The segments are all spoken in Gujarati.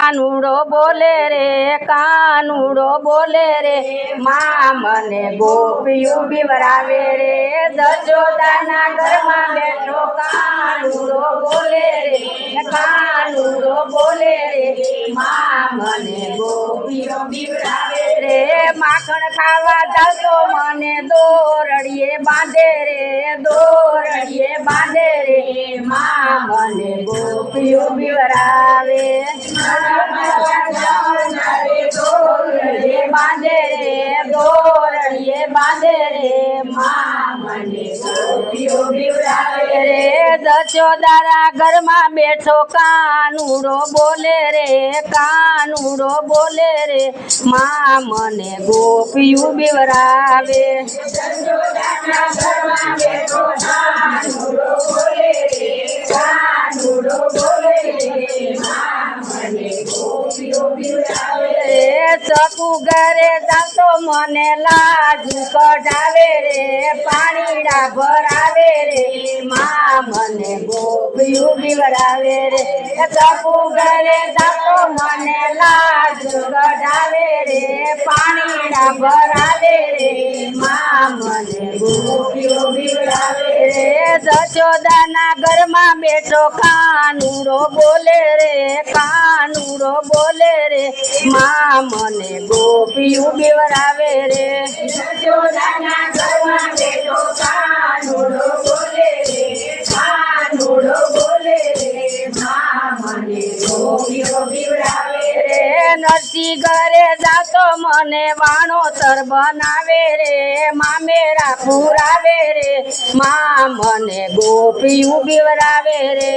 કાનુડો બોલે રે, કાનુડો બોલે રે, મા મને ગોપિયું બીવરાવે રે. દજોદાના ઘરમાં બેઠો કાનુડો બોલે રે, કાનુડો બોલે રે, મા મને ગોપિયો બીવરાવે માખણ ખાવા જાતો મને દોરડીએ બાંધે રે દોરડીએ બાંધે રે. મા મને ગોપીઓ બિવરાવે બાંધે રે દોરડીએ બાંધે રે મને ગોપિયો બીવરાવે રે ઘરમાં બેઠો, કાનુડો બોલે રે, કાનુડો બોલે રે મા મને ગોપિયું બીવરાવે રે સકુ ઘરે જાતો મને લાજુ કઢાવે રે, પાણીડા ભરાવે રે, મા મને ગોપિયું બીવરાવે રે. સકુ ઘરે જાતો મને લાજુ કઢાવે રે, પાણીડા ભરાવે રે, મા મને ગોપિયું બીવરાવે રે. જશોદાના ઘરમાં બેઠો કાનુરો બોલે રે કાનુરો બોલે રે મા મને ગોપિયું બેવરાવે રે. જશોદાના ઘરમાં બેઠો કાનુડો નરસિંહ ઘરે જાતો મને વાણોતર બનાવે રે, મામેરા પુરાવે રે, મા મને ગોપિયું બીવરાવે રે.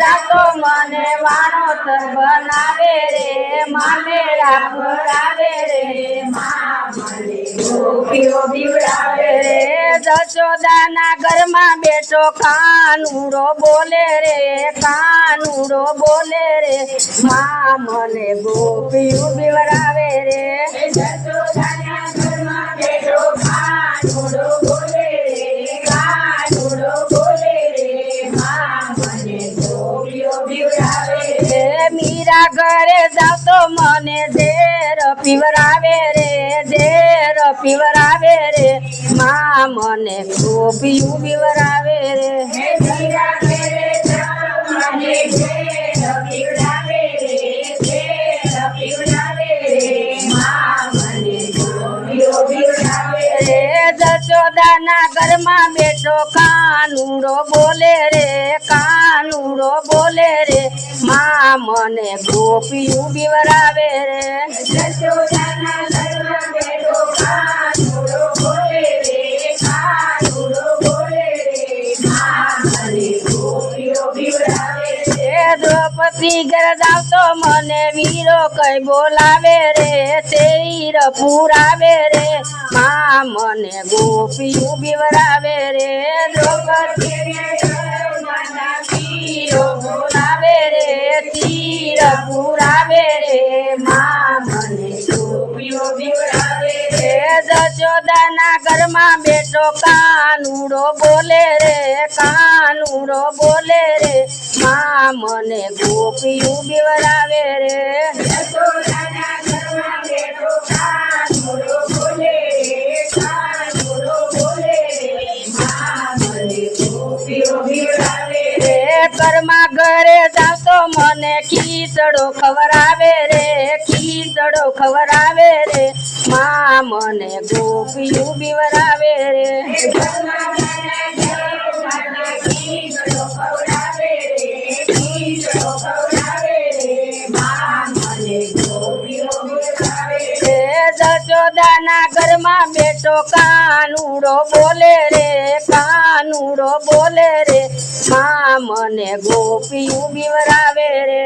જાતો મને વાણોતર બનાવે રે, મામેરા પુરાવે રે, મા જશોદાના ઘરમાં બેઠો કાનુડો બોલે રે કાનુડો બોલે રે મા મને ગોપીયું બીવરાવે રે જશોદાના ઘરમાં બેઠો કાનુડો બોલે રે કાનુડો બોલે રે મા મને ગોપીઓ બીવરાવે રે મીરા ઘરે જાવ તો મને ઝેર પીવરાવે રે. પીવરાવે રે મા મને ગોપિયું પીવરાવે રે. પીવરાવે જશોદાના ઘરમાં બેઠો કાનુડો બોલે રે કાનુડો બોલે રે. મા મને ગોપિયું બીવરાવે રે. જશોદાના ઘરમાં બેઠો રે દ્રૌપદી ઘર જાવ તો મને વીરો કઈ બોલાવે રે શેર પુરાવે રે. મા મને ગોપિયું બીવરાવે રે, દ્રૌપદી બોલાવે રે, તીર પુરાવે રે. મા મને ગોપીઓ બીવરાવે જશોદાના ઘરમાં બેઠો કાનુડો બોલે રે કાનુડો બોલે રે મા મને ગોપિયું બીવરાવે રે. ઘરમાં બેઠો કાનુડો બોલે રે કાનુડો બોલે રે મા મને ગોપિયું બિવરાવે રે. કર્મા ઘરે જાવ તો મને ખીચડો ખવરાવે રે ખીચડો ખવરાવે મા મને ગોપિયું બીવરાવે રે. જશોદાના ઘરમાં બેઠો કાનુડો બોલે રે, કાનુડો બોલે રે. મા મને ગોપિયું બીવરાવે રે.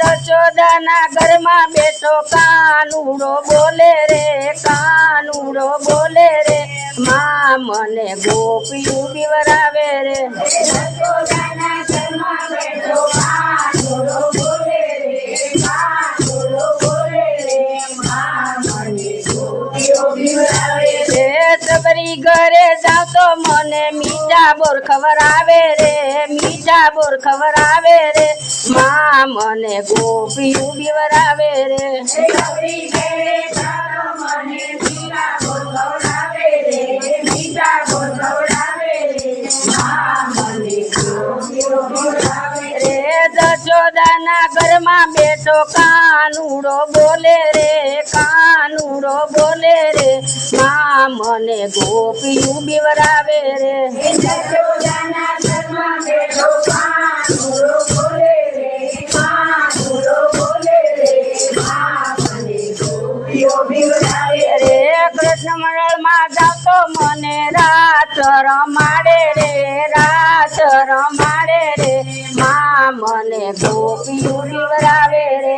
રે જશોદાના ઘરમાં બેઠો કાનુડો બોલે રે કાનુડો બોલે રે. મા મને ગોપિયું પીવરાવે રે. જશોદાના ઘરમાં બેઠો કાનુડો બોલે રે કાનુડો બોલે રે. મા મને એ સબરી ઘરે જાવ તો મને મીઠા બોર ખબર આવે રે મીઠા બોર ખબર આવે રે માં મને ગોપિયું બીવરાવે રે. જશોદાના ઘરમાં બેઠો કાનુડો બોલે રે કાનુડો બોલે રે. મા મને ગોપિયું બીવરાવે રે. કૃષ્ણ મંડળમાં જાવ તો મને રાત રમાડે રે, રાત રમાડે રે, મા મને ગોપિયું બીવરાવે રે.